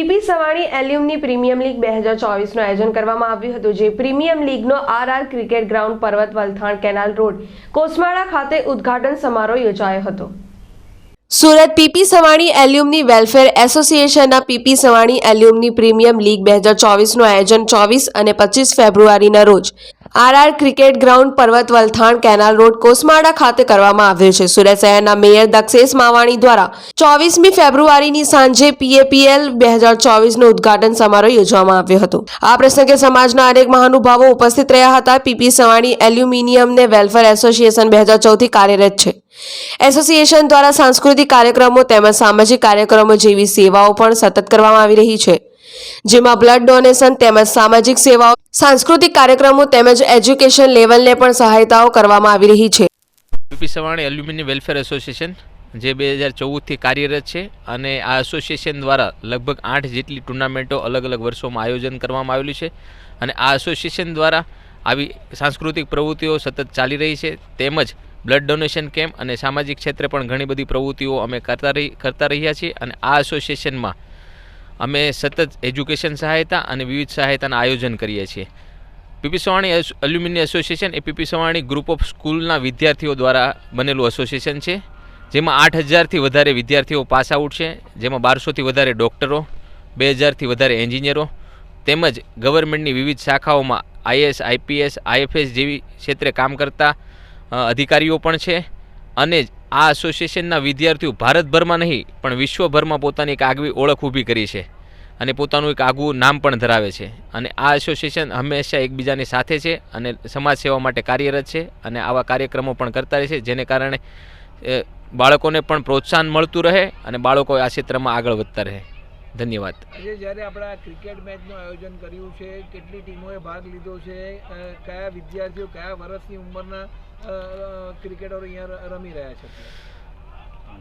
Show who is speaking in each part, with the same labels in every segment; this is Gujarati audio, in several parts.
Speaker 1: PP Savani alumni premier league બે હજાર ચોવીસનું આયોજન કરવામાં આવ્યું હતું, જે premium લીગનો R R cricket ground Parvat Valthan canal road, કોસમાળા ખાતે ઉદ્ઘાટન સમારોહ યોજાયો હતો. Surat PP Savani alumni welfare એસોસિએશનના PP Savani alumni premier league બે હજાર ચોવીસનું આયોજન ચોવીસ અને પચીસ ફેબ્રુઆરીના રોજ R R cricket ground Parvat Valthan canal road કોસમાડા ખાતે કરવામાં આવ્યું છે. સુરત શહેરના મેયર દક્ષેશ માવાણી દ્વારા ચોવીસમી ફેબ્રુઆરીની સાંજે પીએપીએલ બે હજાર ચોવીસનો ઉદ્ઘાટન સમારોહ યોજવામાં આવ્યો હતો. આ પ્રસંગે સમાજના અનેક મહાનુભાવો ઉપસ્થિત રહ્યા હતા. પીપી સવાણી એલ્યુમિનિયમને વેલફેર એસોસિએશન બે હજાર ચૌદથી કાર્યરત છે. એસોસિએશન દ્વારા સાંસ્કૃતિક કાર્યક્રમો તેમજ સામાજિક કાર્યક્રમો જેવી સેવાઓ પણ સતત કરવામાં આવી રહી છે. જેમાં બ્લડ ડોનેશન તેમજ સામાજિક સેવાઓ સાંસ્કૃતિક કાર્યક્રમો તેમજ એજ્યુકેશન લેવલને પણ સહાયતાઓ કરવામાં આવી રહી છે.
Speaker 2: UP Savani aluminium welfare association, જે બે હજાર ચૌદથી કાર્યરત છે અને આ એસોસિએશન દ્વારા લગભગ આઠ જેટલી ટુર્નામેન્ટો અલગ અલગ વર્ષોમાં આયોજન કરવામાં આવેલું છે અને આ એસોસિએશન દ્વારા આવી સાંસ્કૃતિક પ્રવૃત્તિઓ સતત ચાલી રહી છે. તેમજ બ્લડ ડોનેશન કેમ્પ અને સામાજિક ક્ષેત્રે પણ ઘણી બધી પ્રવૃત્તિઓ અમે કરતા રહી, કરતા રહ્યા છીએ અને આ એસોસિએશનમાં અમે સતત એજ્યુકેશન સહાયતા અને વિવિધ સહાયતાના આયોજન કરીએ છીએ. પીપી સવાણી અલ્યુમિનિયમ એસોસિએશન એ પીપી સવાણી ગ્રુપ ઓફ સ્કૂલના વિદ્યાર્થીઓ દ્વારા બનેલું એસોસિએશન છે, જેમાં આઠ હજારથી વધારે વિદ્યાર્થીઓ પાસ આઉટ છે, જેમાં બારસોથી વધારે ડૉક્ટરો, બે હજારથી વધારે એન્જિનિયરો, તેમજ ગવર્મેન્ટની વિવિધ શાખાઓમાં આઈએસ આઈપીએસ આઈએફએસ જેવી ક્ષેત્રે કામ કરતા અધિકારીઓ પણ છે, અને આ એસોસિએશનના વિદ્યાર્થીઓ ભારતભરમાં નહીં, પણ વિશ્વભરમાં પોતાની એક આગવી ઓળખ ઊભી કરી છે અને પોતાનું એક આગવું નામ પણ ધરાવે છે. અને આ એસોસિએશન હંમેશા એકબીજાની સાથે છે અને સમાજ સેવા માટે કાર્યરત છે અને આવા કાર્યક્રમો પણ કરતા રહે છે, જેને કારણે બાળકોને પણ પ્રોત્સાહન મળતું રહે અને બાળકો આ ક્ષેત્રમાં આગળ વધતા રહે. ધન્યવાદ.
Speaker 3: આજે જ્યારે આપણે આ ક્રિકેટ મેચનું આયોજન કર્યું છે કેટલી ટીમોએ ભાગ લીધો છે કયા વિદ્યાર્થીઓ કયા વર્ષની ઉંમરના ક્રિકેટરો અહીંયા રમી રહ્યા છે?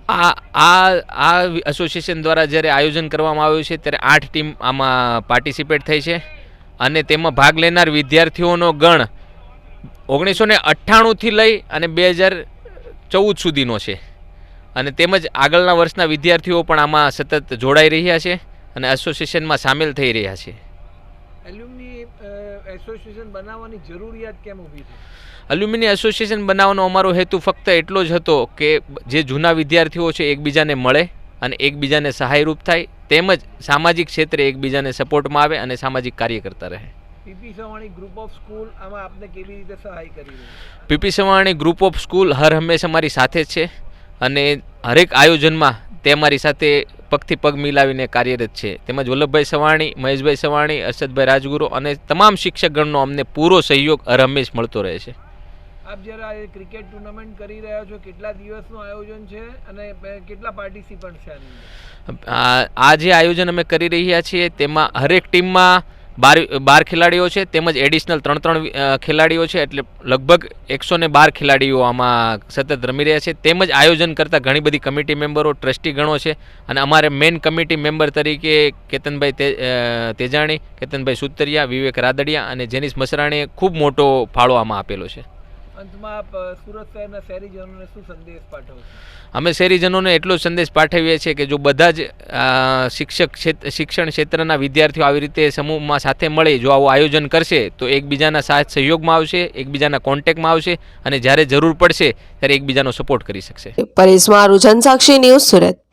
Speaker 2: આ આ આ એસોસિએશન દ્વારા જ્યારે આયોજન કરવામાં આવ્યું છે ત્યારે આઠ ટીમ આમાં પાર્ટિસિપેટ થઈ છે અને તેમાં ભાગ લેનાર વિદ્યાર્થીઓનો ગણ ઓગણીસો ને અઠ્ઠાણુંથી લઈ અને બે હજાર ચૌદ સુધીનો છે. અને તેમજ આગળના વર્ષના વિદ્યાર્થીઓ પણ આમાં સતત જોડાઈ રહ્યા છે અને એસોસિએશનમાં સામેલ થઈ રહ્યા છે.
Speaker 3: એલ્યુમની એસોસિએશન બનાવવાની જરૂરિયાત કેમ ઊભી થઈ
Speaker 2: એસોસિએશન બનાવવાનો અમારો હેતુ ફક્ત એટલો જ હતો કે જે જૂના વિદ્યાર્થીઓ છે એકબીજાને મળે અને એકબીજાને સહાયરૂપ થાય તેમજ સામાજિક ક્ષેત્રે એકબીજાને સપોર્ટમાં આવે અને સામાજિક કાર્ય કરતા રહે.
Speaker 3: PP Savani group of school આમાં આપને કેવી રીતે સહાય કરી
Speaker 2: PP Savani group of school હર હંમેશા અમારી સાથે છે અને હરેક આયોજનમાં તે અમારી સાથે પગથી પગ મિલાવીને કાર્યરત છે. તેમજ વલ્લભભાઈ સવાણી મહેશભાઈ સવાણી અરશદભાઈ રાજગુરુ અને તમામ શિક્ષકગણનો અમને પૂરો સહયોગ હર હંમેશ મળતો રહે છે.
Speaker 3: આપ જ્યારે ક્રિકેટ ટુર્નામેન્ટ કરી રહ્યા છો કેટલા દિવસનું આયોજન છે અને કેટલા પાર્ટિસિપન્ટ છે
Speaker 2: આ આ જે આયોજન અમે કરી રહ્યા છીએ તેમાં હરેક ટીમમાં બાર બાર ખેલાડીઓ છે, તેમજ એડિશનલ ત્રણ ત્રણ ખેલાડીઓ છે, એટલે લગભગ એકસો ને બાર ખેલાડીઓ આમાં સતત રમી રહ્યા છે. તેમજ આયોજન કરતા ઘણી બધી કમિટી મેમ્બરો ટ્રસ્ટી ગણો છે. અને અમારે મેઇન કમિટી મેમ્બર તરીકે કેતનભાઈ તેજાણી, કેતનભાઈ સુતરિયા, વિવેક રાદડિયા અને જેનિસ મસરાણીએ ખૂબ મોટો ફાળો આમાં આપેલો છે.
Speaker 3: અંતમાં સુરત શહેરના શહેરીજનોને શું સંદેશ પાઠવશો
Speaker 2: અમે શહેરીજનોને એટલો સંદેશ પાઠવીએ છીએ કે જો બધા જ શિક્ષક શિક્ષણ ક્ષેત્રના વિદ્યાર્થીઓ આવી રીતે સમૂહમાં સાથે મળે જો આવું આયોજન કરશે તો એકબીજાના સાથ સહયોગમાં આવશે એકબીજાના કોન્ટેક્ટમાં આવશે અને જ્યારે જરૂર પડશે ત્યારે એકબીજાનો સપોર્ટ કરી શકશે.
Speaker 1: પરેશ મારું જનસાક્ષી ન્યૂઝ સુરત.